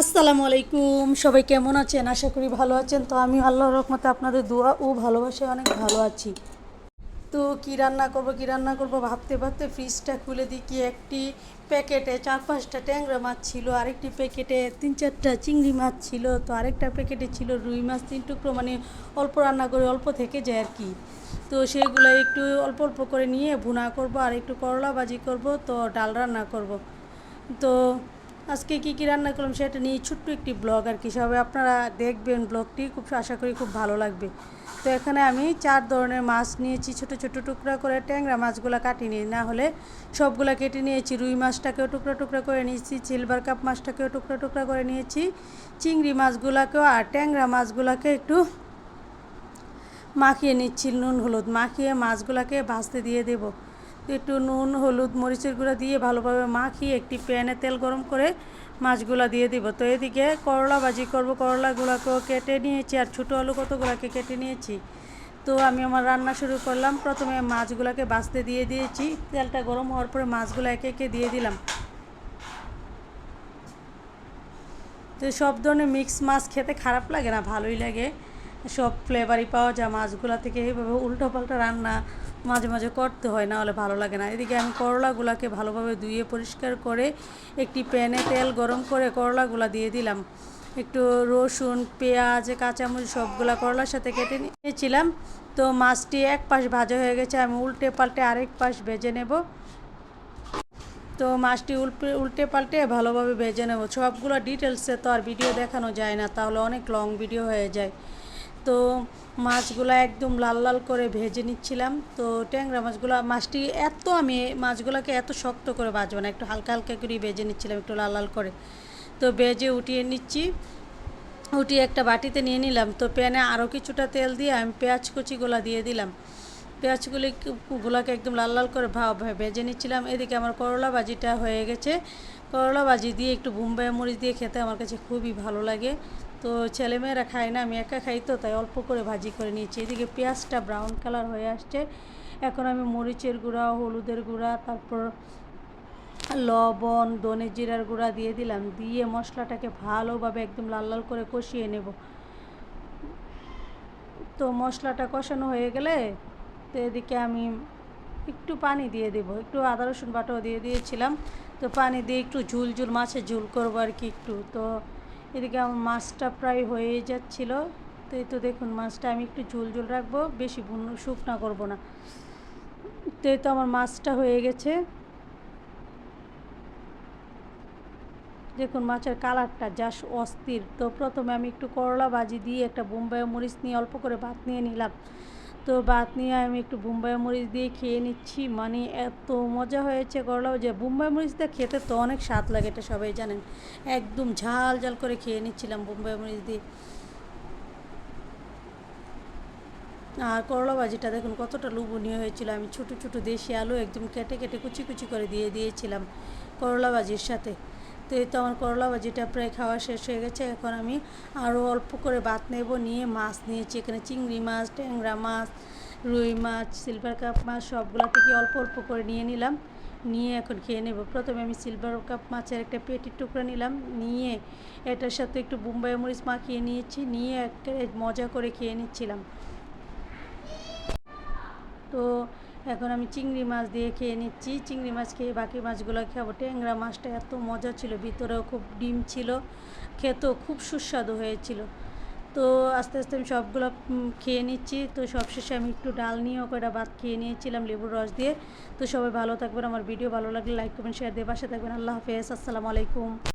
আসসালামু আলাইকুম। সবাই কেমন আছেন? আশা করি ভালো আছেন। তো আমি আল্লাহর রহমতে আপনাদের দোয়া ও ভালোবাসায় অনেক ভালো আছি। তো কী রান্না করব, কী রান্না করব ভাবতে ভাবতে ফ্রিজটা খুলে দিই কি একটি প্যাকেটে চার পাঁচটা ট্যাংরা মাছ ছিল, আরেকটি প্যাকেটে তিন চারটা চিংড়ি মাছ ছিল, তো আরেকটা প্যাকেটে ছিল রুই মাছ। তিন টুকরো মানে অল্প রান্না করে অল্প থেকে যায় আর কি। তো সেগুলো একটু অল্প অল্প করে নিয়ে ভুনা করব আর একটু করলা ভাজি করব, তো ডাল রান্না করব। তো আজকে কী কী রান্না করলাম সেটা নিয়ে ছোট্ট একটি ব্লগ আর কি। সবাই আপনারা দেখবেন ব্লগটি, খুব আশা করি খুব ভালো লাগবে। তো এখানে আমি চার ধরনের মাছ নিয়েছি, ছোট ছোট টুকরা করে ট্যাংরা মাছগুলো কাটিনি না হলে সবগুলো কেটে নিয়েছি, রুই মাছটাকেও টুকরা টুকরা করে নিয়েছি, সিলভার কাপ মাছটাকেও টুকরা টুকরা করে নিয়েছি, চিংড়ি মাছগুলোকেও আর ট্যাংরা মাছগুলোকে একটু মাখিয়ে নিচ্ছি, নুন, হলুদ মাখিয়ে মাছগুলোকে ভাজতে দিয়ে দেবো। একটু নুন, হলুদ, মরিচের গুঁড়া দিয়ে ভালোভাবে মাখিয়ে একটি প্যানে তেল গরম করে মাছগুলো দিয়ে দিব। তো এদিকে করলা ভাজি করব। করলাগুলোকেও কেটে নিয়েছি আর ছোটো আলু কতগুলোকে কেটে নিয়েছি? তো আমি আমার রান্না শুরু করলাম। প্রথমে মাছগুলোকে বাছতে দিয়ে দিয়েছি। তেলটা গরম হওয়ার পরে মাছগুলো একে একে দিয়ে দিলাম। তো সব ধরনের মিক্স মাছ খেতে খারাপ লাগে না, ভালোই লাগে। সব ফ্লেভারই পাওয়া যায়, মাছগুলো থেকে এইভাবে উল্টো পাল্টা রান্না মাঝে মাঝে করতে হয়, না হলে ভালো লাগে না। এদিকে আমি করলাগুলাকে ভালোভাবে ধুয়ে পরিষ্কার করে একটি প্যানে তেল গরম করে করলাগুলা দিয়ে দিলাম। একটু রসুন, পেঁয়াজ, কাঁচামরিচ সবগুলা করলার সাথে কেটে নিয়েছিলাম। তো মাছটি এক পাশ ভাজা হয়ে গেছে, আমি উল্টে পাল্টে আরেক পাশ ভেজে নেব। তো মাছটি উল্টে উল্টে পাল্টে ভালোভাবে ভেজে নেব। সবগুলো ডিটেলসে তো আর ভিডিও দেখানো যায় না, তাহলে অনেক লং ভিডিও হয়ে যায়। তো মাছগুলো একদম লাল লাল করে ভেজে নিচ্ছিলাম। তো ট্যাংরা মাছগুলো, মাছটি এত আমি মাছগুলোকে এত শক্ত করে ভাজবো না, একটু হালকা হালকা করে ভেজে নিচ্ছিলাম, একটু লাল লাল করে। তো ভেজে উঠিয়ে নিচ্ছি, উঠিয়ে একটা বাটিতে নিয়ে নিলাম। তো প্যানে আরও কিছুটা তেল দিয়ে আমি পেঁয়াজ কুচিগুলো দিয়ে দিলাম। পেঁয়াজগুলি গুলাকে একদম লাল লাল করে ভাব ভেজে নিচ্ছিলাম। এদিকে আমার করলা ভাজিটা হয়ে গেছে। করলা ভাজি দিয়ে একটু বোম্বাই মরিচ দিয়ে খেতে আমার কাছে খুবই ভালো লাগে। তো ছেলেমেয়েরা খায় না, আমি একা খাই তো, তাই অল্প করে ভাজি করে নিয়েছি। এদিকে পেঁয়াজটা ব্রাউন কালার হয়ে আসছে। এখন আমি মরিচের গুঁড়া, হলুদের গুঁড়া, তারপর লবণ দনে জিরার গুঁড়া দিয়ে দিলাম। দিয়ে মশলাটাকে ভালোভাবে একদম লাল লাল করে কষিয়ে নেব। তো মশলাটা কষানো হয়ে গেলে তো এদিকে আমি একটু পানি দিয়ে দেব। একটু আদা, রসুন বাটাও দিয়ে দিয়েছিলাম। তো পানি দিয়ে একটু ঝুল ঝুল মাছের ঝুল করব আর কি একটু। তো এদিকে আমার মাছটা প্রায় হয়ে যাচ্ছিল। তো এই তো দেখুন, মাছটা আমি একটু ঝুল ঝুল রাখব, বেশি শুকনা করব না। তো এই তো আমার মাছটা হয়ে গেছে। দেখুন, মাছের কালারটা যা অস্থির। তো প্রথমে আমি একটু করলা ভাজি দিয়ে একটা বোম্বাই মরিচ নিয়ে অল্প করে ভাত নিয়ে নিলাম। তো ভাত নিয়ে আমি একটু বোম্বাই মরিচ দিয়ে খেয়ে নিচ্ছি। মানে এত মজা হয়েছে করলা যে বোম্বাই মরিচটা খেতে তো অনেক স্বাদ লাগে, এটা সবাই জানেন। একদম ঝাল ঝাল করে খেয়ে নিচ্ছিলাম বোম্বাই মরিচ দিয়ে। আর করলা ভাজিটা দেখুন কতটা লুবনীয় হয়েছিল। আমি ছোটো ছোটো দেশি আলু একদম কেটে কেটে কুচি কুচি করে দিয়ে দিয়েছিলাম করলা ভাজির সাথে। তো এই তো আমার করলা ভাজিটা প্রায় খাওয়া শেষ হয়ে গেছে। এখন আমি আরও অল্প করে ভাত নেব, নিয়ে মাছ নিয়েছি। এখানে চিংড়ি মাছ, ট্যাংরা মাছ, রুই মাছ সিলভার কাপ মাছ সবগুলো থেকে অল্প অল্প করে নিয়ে নিলাম। নিয়ে এখন খেয়ে নেব। প্রথমে আমি সিলভার কাপ মাছের একটা পেটির টুকরা নিলাম। নিয়ে এটার সাথে একটু বোম্বাই মরিচ মাখিয়ে নিয়েছি। নিয়ে একটা মজা করে খেয়ে নিচ্ছিলাম। তো এখন আমি চিংড়ি মাছ দিয়ে খেয়ে নিচ্ছি। চিংড়ি মাছ খেয়ে বাকি মাছগুলো খাব। ট্যাংরা মাছটা এত মজা ছিল, ভিতরেও খুব ডিম ছিল, খেতেও খুব সুস্বাদু হয়েছিল। তো আস্তে আস্তে আমি সবগুলো খেয়ে নিচ্ছি। তো সবশেষে আমি একটু ডাল নিয়েও কয়টা ভাত খেয়ে নিয়েছিলাম, লেবুর রস দিয়ে। তো সবাই ভালো থাকবেন। আমার ভিডিও ভালো লাগলে লাইক, কমেন্ট শেয়ার দিয়ে পাশে থাকবেন। আল্লাহ হাফেজ। আসসালামু আলাইকুম।